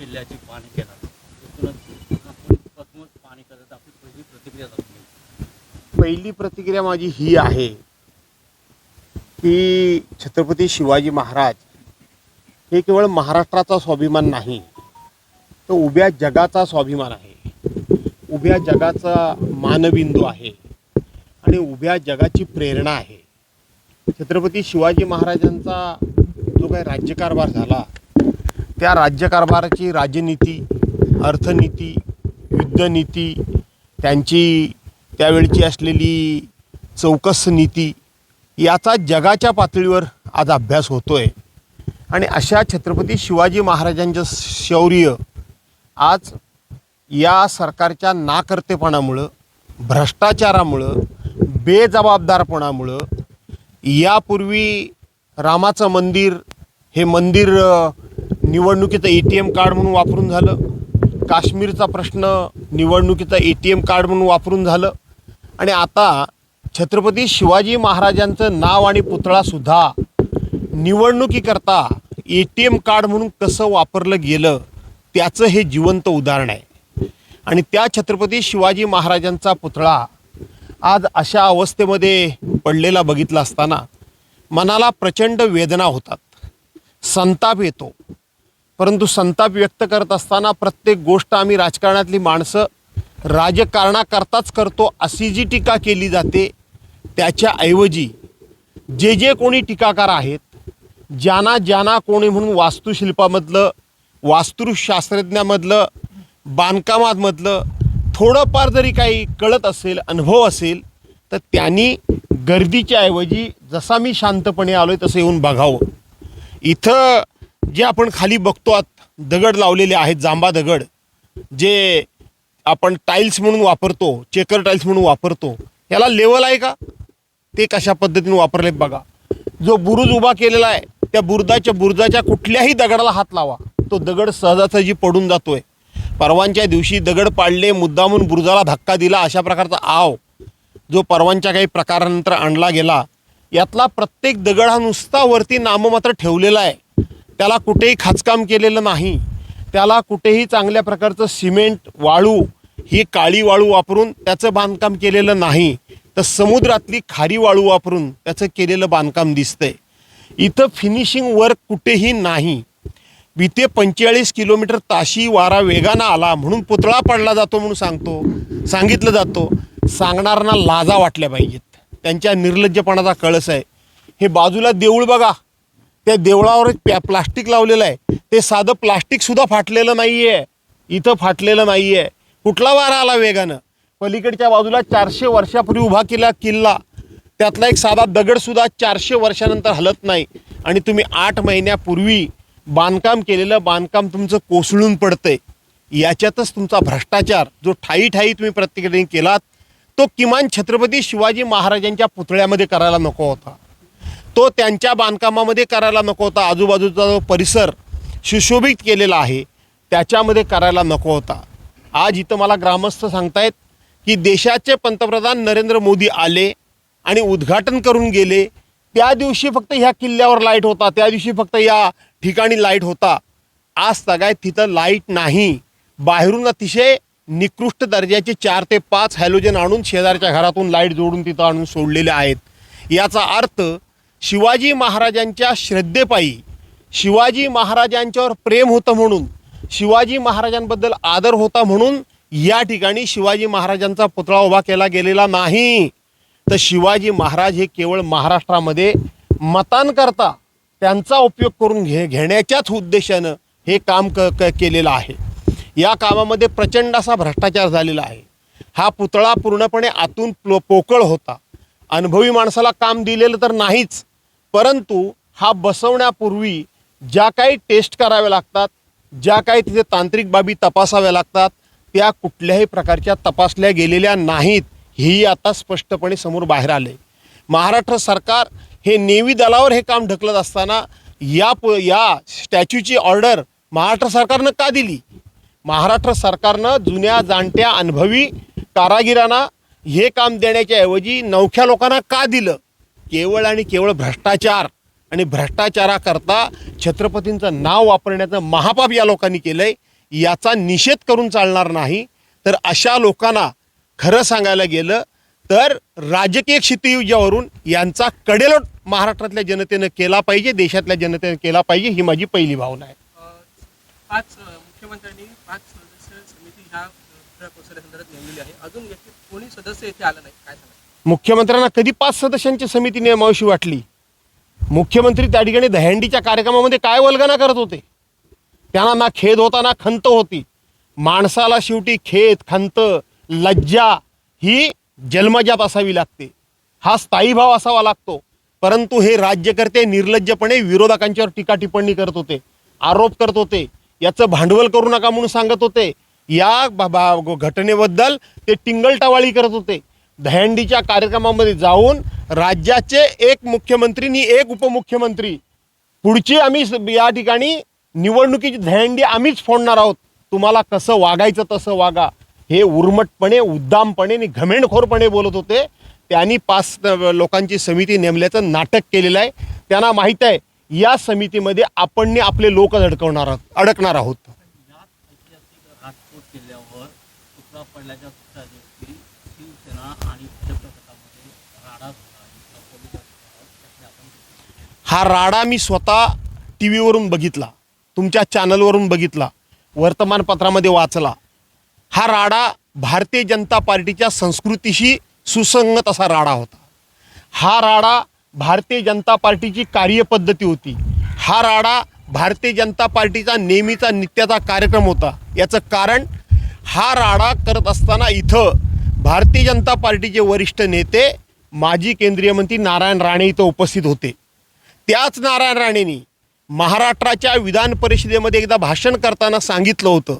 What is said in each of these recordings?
किल्ल्याची पाहणी केला. एकूणच आपण प्रथमच पाणी करत आपली पहिली प्रतिक्रिया पहिली प्रतिक्रिया माझी ही आहे की छत्रपती शिवाजी महाराज हे केवळ महाराष्ट्राचा स्वाभिमान नाही तर उभ्या जगाचा स्वाभिमान आहे. उभ्या जगाचा मानबिंदू आहे आणि उभ्या जगाची प्रेरणा आहे. छत्रपती शिवाजी महाराजांचा जो काही राज्यकारभार झाला त्या राज्यकारभाराची राजनीती अर्थनीती युद्धनीती त्यांची त्यावेळची असलेली चौकस नीती याचा जगाच्या पातळीवर आज अभ्यास होतो आहे आणि अशा छत्रपती शिवाजी महाराजांचं शौर्य आज या सरकारच्या नाकर्तेपणामुळं भ्रष्टाचारामुळं बेजबाबदारपणामुळं यापूर्वी रामाचं मंदिर हे मंदिर निवडणुकीचं ए टी एम कार्ड म्हणून वापरून झालं. काश्मीरचा प्रश्न निवडणुकीचं ए टी एम कार्ड म्हणून वापरून झालं. आणि आता छत्रपती शिवाजी महाराजांचं नाव आणि पुतळासुद्धा निवडणुकीकरता ए टी एम कार्ड म्हणून कसं वापरलं गेलं त्याचं हे जिवंत उदाहरण आहे. आणि त्या छत्रपती शिवाजी महाराजांचा पुतळा आज अशा अवस्थेमध्ये पडलेला बघितला असताना मनाला प्रचंड वेदना होतात. संताप येतो. परंतु संताप व्यक्त करत असताना प्रत्येक गोष्ट आम्ही राजकारणातली माणसं राजकारणाकरताच करतो अशी जी टीका केली जाते त्याच्याऐवजी जे जे कोणी टीकाकार आहेत ज्यांना ज्यांना कोणी म्हणून वास्तुशिल्पामधलं वास्तुशास्त्रज्ञामधलं बांधकामामधलं थोडंफार जरी काही कळत असेल अनुभव असेल तर त्यांनी गर्दीच्या ऐवजी जसा मी शांतपणे आलो आहे तसं येऊन बघावं. इथं जे आपण खाली बघतो आत दगड लावलेले आहेत जांबा दगड जे आपण टाईल्स म्हणून वापरतो चेकर टाईल्स म्हणून वापरतो याला लेवल आहे का? ते कशा पद्धतीने वापरलेत बघा. जो बुरुज उभा केलेला आहे त्या बुरुजाच्या बुरुजाच्या कुठल्याही दगडाला हात लावा. तो दगड सहजासहजी पडून जातोय. परवांच्या दिवशी दगड पाडले मुद्दामून बुरुजाला धक्का दिला अशा प्रकारचा आव जो परवांच्या काही प्रकारानंतर आणला गेला यातला प्रत्येक दगड हा नुसता वरती नाममात्र ठेवलेला आहे. त्याला कुठेही खाचकाम केलेलं नाही. त्याला कुठेही चांगल्या प्रकारचं सिमेंट वाळू ही काळी वाळू वापरून त्याचं बांधकाम केलेलं नाही. तर समुद्रातली खारी वाळू वापरून त्याचं केलेलं बांधकाम दिसतंय. इथं फिनिशिंग वर्क कुठेही नाही. इथे पंचेचाळीस किलोमीटर ताशी वारा वेगानं आला म्हणून पुतळा पडला जातो म्हणून सांगतो सांगितलं जातो. सांगणाऱ्यांना लाजा वाटल्या पाहिजेत. त्यांच्या निर्लज्जपणाचा कळस आहे. हे बाजूला देऊळ बघा. त्या देवळावर प्या प्लास्टिक लावलेलं आहे. ते साधं प्लास्टिकसुद्धा फाटलेलं नाही आहे इथं फाटलेलं नाही आहे कुठला वारा आला वेगानं? पलीकडच्या बाजूला चारशे वर्षापूर्वी उभा केला किल्ला. त्यातला एक साधा दगडसुद्धा चारशे वर्षानंतर हलत नाही. आणि तुम्ही आठ महिन्यापूर्वी बांधकाम केलेलं बांधकाम तुमचं कोसळून पडतंय. याच्यातच तुमचा भ्रष्टाचार जो ठाई ठाई तुम्ही प्रत्येकाने केलात तो किमान छत्रपती शिवाजी महाराजांच्या पुतळ्यामध्ये करायला नको होता. तो त्यांच्या बांधकामामध्ये करायला नको होता. आजूबाजूचा जो परिसर सुशोभित केलेला आहे त्याच्यामध्ये करायला नको होता. आज इथं मला ग्रामस्थ सांगतायत की देशाचे पंतप्रधान नरेंद्र मोदी आले आणि उद्घाटन करून गेले. त्या दिवशी फक्त ह्या किल्ल्यावर लाइट होता. त्या दिवशी फक्त या ठिकाणी लाइट होता. आज सगळ्यात तिथं लाइट नाही. बाहेरून अतिशय निकृष्ट दर्जाचे चार ते पाच हॅलोजन आणून शेजारच्या घरातून लाइट जोडून तिथं आणून सोडलेले आहेत. याचा अर्थ शिवाजी महाराजांच्या श्रद्धेपायी शिवाजी महाराजांच्यावर प्रेम होतं म्हणून शिवाजी महाराजांबद्दल आदर होता म्हणून या ठिकाणी शिवाजी महाराजांचा पुतळा उभा केला गेलेला नाही. तर शिवाजी महाराज हे केवळ महाराष्ट्रामध्ये मतांकरता त्यांचा उपयोग करून घे घेण्याच्याच उद्देशानं हे काम क क केलेलं आहे. या कामामध्ये प्रचंड असा भ्रष्टाचार झालेला आहे. हा पुतळा पूर्णपणे आतून प्लो पोकळ होता. अनुभवी माणसाला काम दिलेलं तर नाहीच परंतु हा बसवण्यापूर्वी ज्या काही टेस्ट कराव्या लागतात ज्या काही तिथे तांत्रिक बाबी तपासाव्या लागतात त्या कुठल्याही प्रकारच्या तपासल्या गेलेल्या नाहीत हेही आता स्पष्टपणे समोर बाहेर आले महाराष्ट्र सरकार हे नेव्ही दलावर हे काम ढकलत असताना या प या स्टॅच्यूची ऑर्डर महाराष्ट्र सरकारनं का दिली? महाराष्ट्र सरकारनं जुन्या जाणत्या अनुभवी कारागिरांना हे काम देण्याच्या ऐवजी नवख्या लोकांना का दिलं? केवळ आणि केवळ भ्रष्टाचार आणि भ्रष्टाचाराकरता छत्रपतींचं नाव वापरण्याचं महापाप या लोकांनी केलं आहे याचा निषेध करून चालणार नाही. तर अशा लोकांना खरं सांगायला गेलं तर राजकीय क्षितियुजावरून यांचा कडेलोट महाराष्ट्रातल्या जनतेनं केला पाहिजे देशातल्या जनतेनं केला पाहिजे ही माझी पहिली भावना आहे. पाच मुख्यमंत्र्यांनी पाच सदस्य समिती ह्या अ, संदर्भात नेमलेली आहे. अजून कोणी सदस्य येथे आलं नाही काय सांगा मुख्यमंत्र्यांना कधी पाच सदस्यांची समिती नेमावशी वाटली? मुख्यमंत्री त्या ठिकाणी दहंडीच्या कार्यक्रमामध्ये काय वल्गना करत होते? त्यांना ना खेद होता ना खंत होती. माणसाला शेवटी खेद खंत लज्जा ही जन्मजात असावी लागते. हा स्थायी भाव असावा लागतो. परंतु हे राज्यकर्ते निर्लज्जपणे विरोधकांच्यावर टीका टिप्पणी करत होते आरोप करत होते याचं भांडवल करू नका म्हणून सांगत होते. या बा- घटनेबद्दल ते टिंगलटावाळी करत होते. दहंडीच्या कार्यक्रमामध्ये जाऊन राज्याचे एक मुख्यमंत्री आणि एक उपमुख्यमंत्री. पुढची आम्ही या ठिकाणी निवडणुकीची दहंडी आम्हीच फोडणार आहोत. तुम्हाला कसं वागायचं तसं वागा. हे उर्मटपणे उद्दामपणे आणि घमेंडखोरपणे बोलत होते. त्यांनी पाच लोकांची समिती नेमल्याचं नाटक केलेलं आहे. त्यांना माहीत आहे या समितीमध्ये आपण आपले लोक अडकवणार आहोत अडकणार आहोत. हा राडा मी स्वतः टी व्हीवरून बघितला तुमच्या चॅनलवरून बघितला वर्तमानपत्रामध्ये वाचला. हा राडा भारतीय जनता पार्टीच्या संस्कृतीशी सुसंगत असा राडा होता. हा राडा भारतीय जनता पार्टीची कार्यपद्धती होती. हा राडा भारतीय जनता पार्टीचा नेहमीचा नित्याचा कार्यक्रम होता. याचं कारण हा राडा करत असताना इथं भारतीय जनता पार्टीचे वरिष्ठ नेते माजी केंद्रीय मंत्री नारायण राणे इथं उपस्थित होते. त्याच नारायण राणेंनी महाराष्ट्राच्या विधान परिषदेमध्ये एकदा भाषण करताना सांगितलं होतं.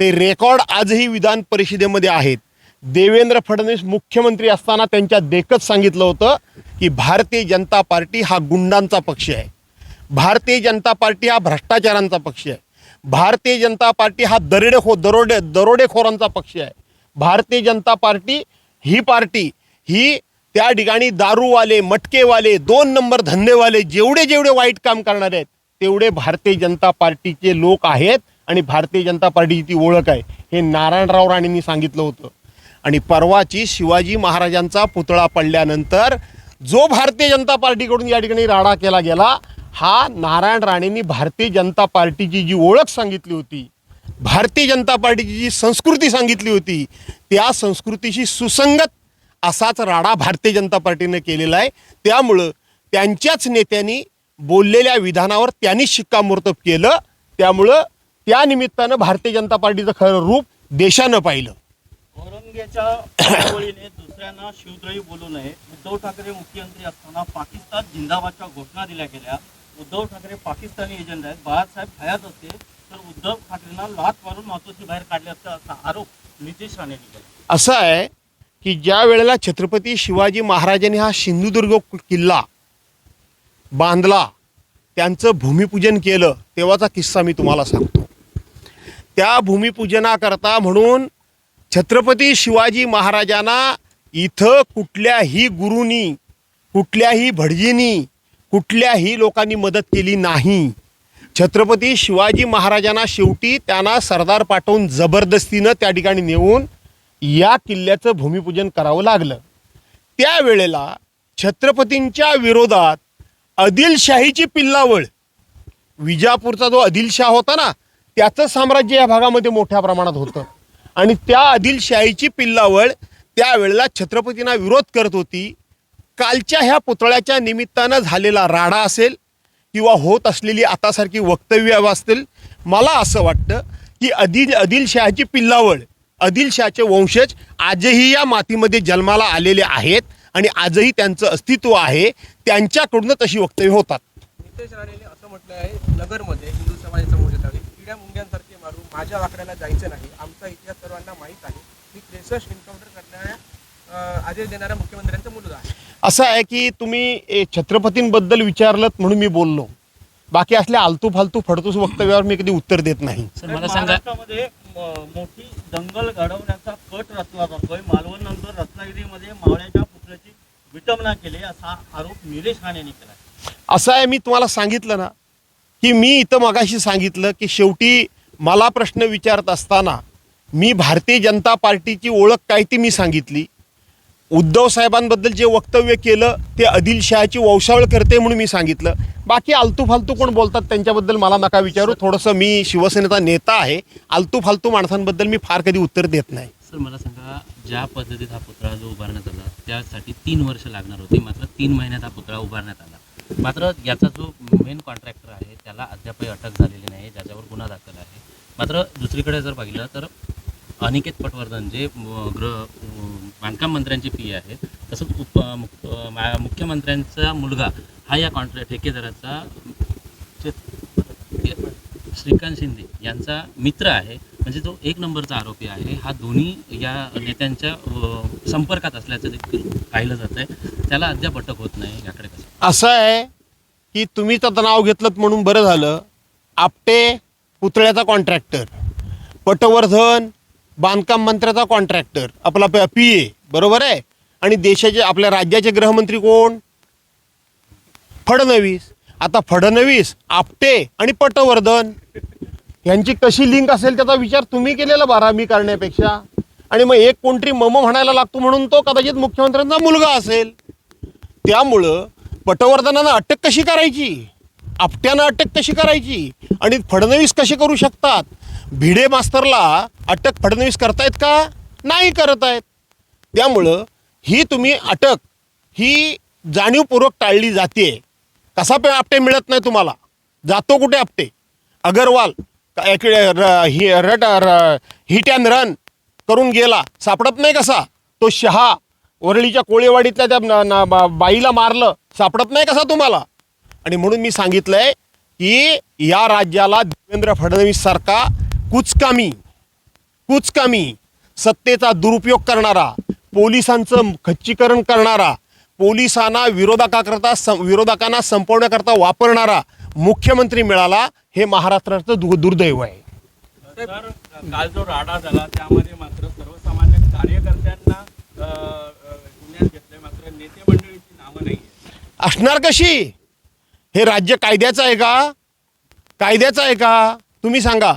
ते रेकॉर्ड आजही विधान परिषदेमध्ये आहेत. देवेंद्र फडणवीस मुख्यमंत्री असताना त्यांच्या देखत सांगितलं होतं की भारतीय जनता पार्टी हा गुंडांचा पक्ष आहे. भारतीय जनता पार्टी हा भ्रष्टाचारांचा पक्ष आहे. भारतीय जनता पार्टी हा दरोडेखो दरोडे दरोडेखोरांचा पक्ष आहे. भारतीय जनता पार्टी ही पार्टी ही त्या ठिकाणी दारूवाले मटकेवाले दोन नंबर धंदेवाले जेवढे जेवढे वाईट काम करणारे आहेत तेवढे भारतीय जनता पार्टीचे लोक आहेत आणि भारतीय जनता पार्टीची ती ओळख आहे. हे नारायणराव राणेंनी सांगितलं होतं. आणि परवाची शिवाजी महाराजांचा पुतळा पडल्यानंतर जो भारतीय जनता पार्टीकडून या ठिकाणी राडा केला गेला हा नारायण राणेंनी भारतीय जनता पार्टीची जी ओळख सांगितली होती भारतीय जनता पार्टीची जी संस्कृती सांगितली होती त्या संस्कृतीशी सुसंगत असाच राडा भारतीय जनता पार्टीने केलेला आहे. त्यामुळं त्यांच्याच नेत्यांनी बोललेल्या विधानावर त्यांनीच शिक्कामोर्तब केलं. त्यामुळं त्या निमित्तानं भारतीय जनता पार्टीचं खरं रूप देशानं पाहिलं. दुसऱ्यांना शिवद्रोही बोलू नये. उद्धव ठाकरे मुख्यमंत्री असताना पाकिस्तान जिंदाबादच्या घोषणा दिल्या गेल्या. उद्धव ठाकरे पाकिस्तानी एजंट आहेत. बाळासाहेब हयात असते तर उद्धव ठाकरेंना लात मारून महत्वाची बाहेर काढले असा आरोप नितेश राणेंनी केला. असं आहे की ज्या वेळेला छत्रपती शिवाजी महाराजांनी हा सिंधुदुर्ग किल्ला बांधला त्यांचं भूमिपूजन केलं तेव्हाचा किस्सा मी तुम्हाला सांगतो. त्या भूमिपूजनाकरता म्हणून छत्रपती शिवाजी महाराजांना इथं कुठल्याही गुरुनी कुठल्याही भटजींनी कुठल्याही लोकांनी मदत केली नाही. छत्रपती शिवाजी महाराजांना शेवटी त्यांना सरदार पाठवून जबरदस्तीनं त्या ठिकाणी नेऊन या किल्ल्याचं भूमिपूजन करावं लागलं. त्यावेळेला छत्रपतींच्या विरोधात आदिलशाहीची पिल्लावळ विजापूरचा जो आदिलशाह होता ना त्याचं साम्राज्य या भागामध्ये मोठ्या प्रमाणात होतं. आणि त्या आदिलशाहीची पिल्लावळ त्यावेळेला छत्रपतींना विरोध करत होती. कालच्या ह्या पुतळ्याच्या निमित्तानं झालेला राडा असेल किंवा होत असलेली आतासारखी वक्तव्य असतील मला असं वाटतं की आदिल आदिलशहाची पिल्लावळ आदिलशहाचे वंशज आजही या मातीमध्ये जन्माला आलेले आहेत आणि आजही त्यांचं अस्तित्व आहे. त्यांच्याकडूनच अशी वक्तव्य होतात. नितेश राणेंनी असं म्हटलं आहे नगरमध्ये हिंदू समाजाच्या मोर्चासाठी किड्या मुंग्यांसारखे मारू माझ्या वाकड्याला जायचं नाही. आमचा इतिहास सर्वांना माहीत आहे. मी त्रेसष्ट एन्काउंटर करणाऱ्या आदेश देणाऱ्या मुख्यमंत्र्यांचा मुलगा आहे. असं आहे की तुम्ही ए, छत्रपतींबद्दल विचारलं म्हणून मी बोललो. बाकी असल्या आलतू फालतू फडतूस वक्तव्यावर मी कधी उत्तर देत नाही. तर महाराष्ट्रामध्ये म- मोठी दंगल घडवण्याचा कट रचला जातोय. मालवण नंतर रत्नागिरीमध्ये मावळ्याच्या पुतळ्याची विटंबना केली असा आरोप निलेश राणेंनी केला. असं आहे मी तुम्हाला सांगितलं ना की मी इथं मगाशी सांगितलं की शेवटी मला प्रश्न विचारत असताना मी भारतीय जनता पार्टीची ओळख काय ती मी सांगितली. उद्धव साहेबांबद्दल जे वक्तव्य केलं ते आदिलशहाची वंशावळ करते म्हणून मी सांगितलं. बाकी आलतू फालतू कोण बोलतात त्यांच्याबद्दल मला नका विचारू. थोडंसं मी शिवसेनेचा नेता आहे. आलतू फालतू माणसांबद्दल मी फार कधी उत्तर देत नाही. सर मला सांगा ज्या पद्धतीत हा पुतळा जो उभारण्यात आला त्यासाठी तीन वर्ष लागणार होती. मात्र तीन महिन्यात हा पुतळा उभारण्यात आला. मात्र याचा जो मेन कॉन्ट्रॅक्टर आहे त्याला अद्यापही अटक झालेली नाही ज्याच्यावर गुन्हा दाखल आहे. मात्र दुसरीकडे जर पाहिलं तर अनिकेत पटवर्धन जे गृह बांधकाम मंत्र्यांची पी आहे तसंच उप मुख्यमंत्र्यांचा मुलगा हा या कॉन्ट्रॅक्ट ठेकेदाराचा श्रीकांत शिंदे यांचा मित्र आहे. म्हणजे जो एक नंबरचा आरोपी आहे. हा दोन्ही या नेत्यांच्या संपर्कात असल्याचं देखील पाहिलं जात आहे त्याला अद्याप अटक होत नाही. याकडे कसं? असं आहे की तुम्ही त्याचं नाव घेतलं म्हणून बरं झालं. आपटे पुतळ्याचा कॉन्ट्रॅक्टर पटवर्धन बांधकाम मंत्र्याचा कॉन्ट्रॅक्टर आपला पी ए बरोबर आहे? आणि देशाचे आपल्या राज्याचे गृहमंत्री कोण? फडणवीस. आता फडणवीस आपटे आणि पटवर्धन यांची कशी लिंक असेल त्याचा विचार तुम्ही केलेला बारा मी करण्यापेक्षा? आणि मग एक कोणतरी मम म्हणायला लागतो म्हणून तो कदाचित मुख्यमंत्र्यांचा मुलगा असेल. त्यामुळं पटवर्धनानं अटक कशी करायची? आपट्यानं अटक कशी करायची? आणि फडणवीस कसे करू शकतात? भिडे मास्तरला अटक फडणवीस करतायत का? नाही करत आहेत त्यामुळं ही तुम्ही अटक ही जाणीवपूर्वक टाळली जाते. कसा पे आपटे मिळत नाही तुम्हाला. जातो कुठे आपटे? अगरवाल का- र- रट हिट अँड रन करून गेला. सापडत नाही कसा? तो शहा वरळीच्या कोळेवाडीतल्या त्या बा- बाईला मारलं. सापडत नाही कसा तुम्हाला? आणि म्हणून मी सांगितलंय की या राज्याला देवेंद्र फडणवीस सारखा कुचकामी कुचकामी सत्तेचा दुरुपयोग करणारा पोलिसांचं खच्चीकरण करणारा पोलिसांना विरोधकाकरता सं विरोधकांना संपवण्याकरता वापरणारा मुख्यमंत्री मिळाला हे महाराष्ट्राचं दु दुर्दैव आहे. काल जो राडा झाला त्यामध्ये मात्र सर्वसामान्य कार्यकर्त्यांना घेतले मात्र नेते मंडळीची नावं नाही असणार कशी? हे राज्य कायद्याचं आहे का? कायद्याचं आहे का? तुम्ही सांगा.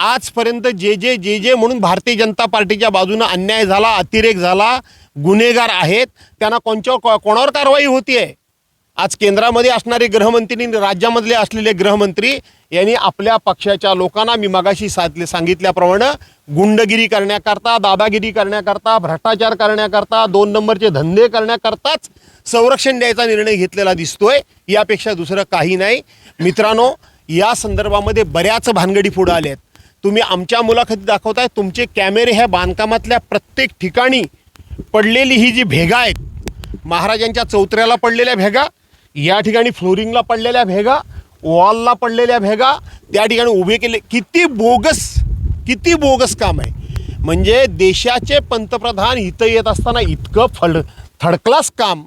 आजपर्यंत जे जे जे जे म्हणून भारतीय जनता पार्टीच्या बाजूनं अन्याय झाला अतिरेक झाला गुन्हेगार आहेत त्यांना कोणच्या कोणावर कारवाई होती आहे आज केंद्रामध्ये असणारे गृहमंत्री राज्यामधले असलेले गृहमंत्री यांनी आपल्या पक्षाच्या लोकांना मी मागाशी साधले सांगितल्याप्रमाणे गुंडगिरी करण्याकरता दादागिरी करण्याकरता भ्रष्टाचार करण्याकरता दोन नंबरचे धंदे करण्याकरताच संरक्षण द्यायचा निर्णय घेतलेला दिसतोय. यापेक्षा दुसरं काही नाही. मित्रांनो या संदर्भामध्ये बऱ्याच भानगडी पुढे आल्या आहेत तुम्ही आमच्या मुलाखती दाखवताय तुमचे कॅमेरे ह्या बांधकामातल्या प्रत्येक ठिकाणी पडलेली ही जी भेगा आहेत महाराजांच्या चौथऱ्याला पडलेल्या भेगा या ठिकाणी फ्लोरिंगला पडलेल्या भेगा वॉलला पडलेल्या भेगा त्या ठिकाणी उभे केले. किती बोगस किती बोगस काम आहे. म्हणजे देशाचे पंतप्रधान इथं येत असताना इतकं फड थडक्लास काम.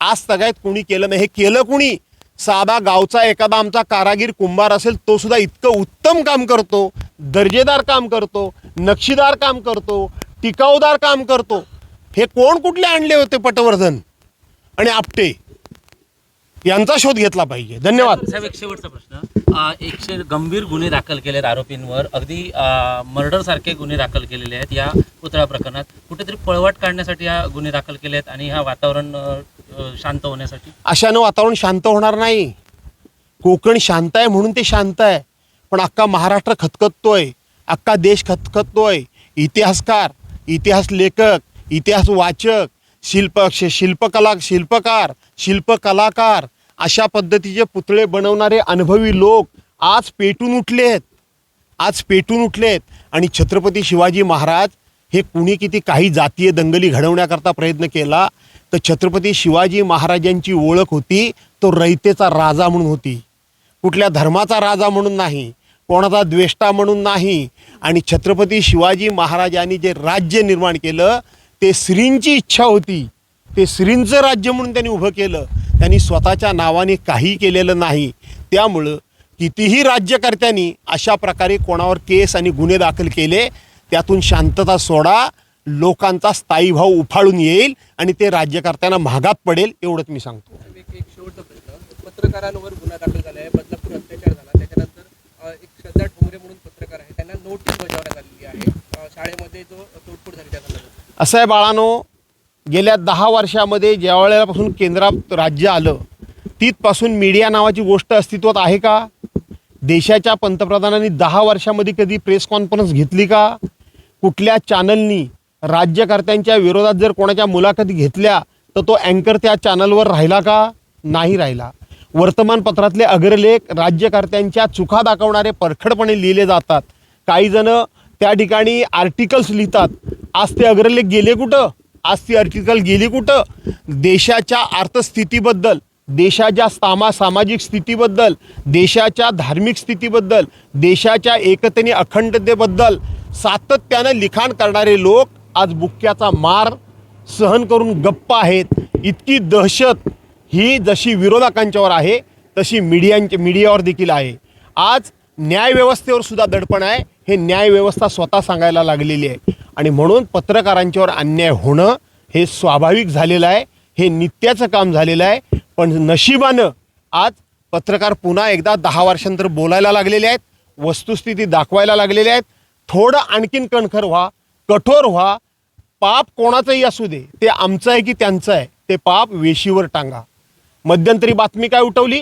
आज सगळ्यात कुणी केलं नाही हे केलं कुणी? साधा गावचा एखादा आमचा कारागीर कुंभार असेल तो सुद्धा इतकं उत्तम काम करतो. दर्जेदार काम करतो नक्षीदार काम करतो टिकाऊदार काम करतो. हे कोण कुठले आणले होते पटवर्धन आणि आपटे? यांचा शोध घेतला पाहिजे. धन्यवाद. साहेब एक शेवटचा प्रश्न. एकशे गंभीर गुन्हे दाखल केलेत आरोपींवर. अगदी मर्डर सारखे गुन्हे दाखल केलेले आहेत या पुतळा प्रकरणात. कुठेतरी पळवाट काढण्यासाठी हा गुन्हे दाखल केले आहेत आणि हा वातावरण शांत होण्यासाठी? अशानं वातावरण शांत होणार नाही. कोकण शांत आहे म्हणून ते शांत आहे. पण अख्खा महाराष्ट्र खतखततोय. अख्खा देश खतखततोय. इतिहासकार इतिहास लेखक इतिहास वाचक शिल्प शिल्पकला शिल्पकार शिल्पकलाकार अशा पद्धतीचे पुतळे बनवणारे अनुभवी लोक आज पेटून उठले आहेत आज पेटून उठले आहेत आणि छत्रपती शिवाजी महाराज हे कुणी किती काही जातीय दंगली घडवण्याकरता प्रयत्न केला तर छत्रपती शिवाजी महाराजांची ओळख होती तो रयतेचा राजा म्हणून होती. कुठल्या धर्माचा राजा म्हणून नाही कोणाचा द्वेष्टा म्हणून नाही. आणि छत्रपती शिवाजी महाराजांनी जे राज्य निर्माण केलं ते श्रींची इच्छा होती. ते श्रींचं राज्य म्हणून त्यांनी उभं केलं. त्यांनी स्वतःच्या नावाने काही केलेलं नाही. त्यामुळं कितीही राज्यकर्त्यांनी अशा प्रकारे कोणावर केस आणि गुन्हे दाखल केले त्यातून शांतता सोडा लोकांचा स्थायी भाव उफाळून येईल आणि ते राज्यकर्त्यांना महागात पडेल एवढंच मी सांगतो. एक शेवटचा प्रश्न. पत्रकारांवर गुन्हा दाखल झाला आहे श्रद्धा ठोंबरे म्हणून पत्रकार आहे त्यांना नोटीस बजावण्यात आलेली आहे. शाळेमध्ये जो तोडफोड झाली त्या असं आहे बाळानो गेल्या दहा वर्षामध्ये ज्या वेळेपासून केंद्रात राज्य आलं तिथपासून मीडिया नावाची गोष्ट अस्तित्वात आहे का? देशाच्या पंतप्रधानांनी दहा वर्षामध्ये कधी प्रेस कॉन्फरन्स घेतली का? कुठल्या चॅनलनी राज्यकर्त्यांच्या विरोधात जर कोणाच्या मुलाखती घेतल्या तर तो अँकर त्या चॅनलवर राहिला का? नाही राहिला. वर्तमानपत्रातले अग्रलेख राज्यकर्त्यांच्या चुका दाखवणारे परखडपणे लिहिले जातात. काहीजणं त्या ठिकाणी आर्टिकल्स लिहितात. आज ते अग्रलेख गेले कुठं? आज ती आर्टिकल गेली कुठं? देशाच्या अर्थस्थितीबद्दल देशाच्या सामा सामाजिक स्थितीबद्दल देशाच्या धार्मिक स्थितीबद्दल देशाच्या एकतेने अखंडतेबद्दल सातत्यानं लिखाण करणारे लोक आज बुक्क्याचा मार सहन करून गप्प आहेत. इतकी दहशत ही जशी विरोधकांच्यावर आहे तशी मीडियांच्या मीडियावर देखील आहे. आज न्यायव्यवस्थेवर सुद्धा दडपण आहे. हे न्यायव्यवस्था स्वतः सांगायला लागलेली आहे. आणि म्हणून पत्रकारांच्यावर अन्याय होणं हे स्वाभाविक झालेलं आहे. हे नित्याचं काम झालेलं आहे. पण नशिबानं आज पत्रकार पुन्हा एकदा दहा वर्षांतर बोलायला लागलेले आहेत. वस्तुस्थिती दाखवायला लागलेले आहेत. थोडं आणखीन कणखर व्हा कठोर व्हा. पाप कोणाचंही असू दे. ते आमचं आहे की त्यांचं आहे. ते पाप वेशीवर टांगा. मध्यंतरी बातमी काय उठवली?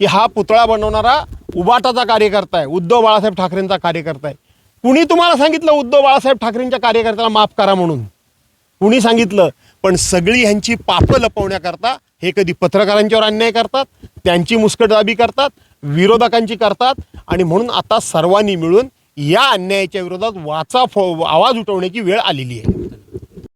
की हा पुतळा बनवणारा उबाटाचा कार्यकर्ता आहे उद्धव बाळासाहेब ठाकरेंचा कार्यकर्ता आहे. कुणी तुम्हाला सांगितलं उद्धव बाळासाहेब ठाकरेंच्या कार्यकर्त्याला माफ करा म्हणून? कुणी सांगितलं? पण सगळी ह्यांची पापं लपवण्याकरता हे कधी पत्रकारांच्यावर अन्याय करतात त्यांची मुस्कटदाबी करतात विरोधकांची करतात आणि म्हणून आता सर्वांनी मिळून या अन्यायाच्या विरोधात वाचा फो आवाज उठवण्याची वेळ आलेली आहे.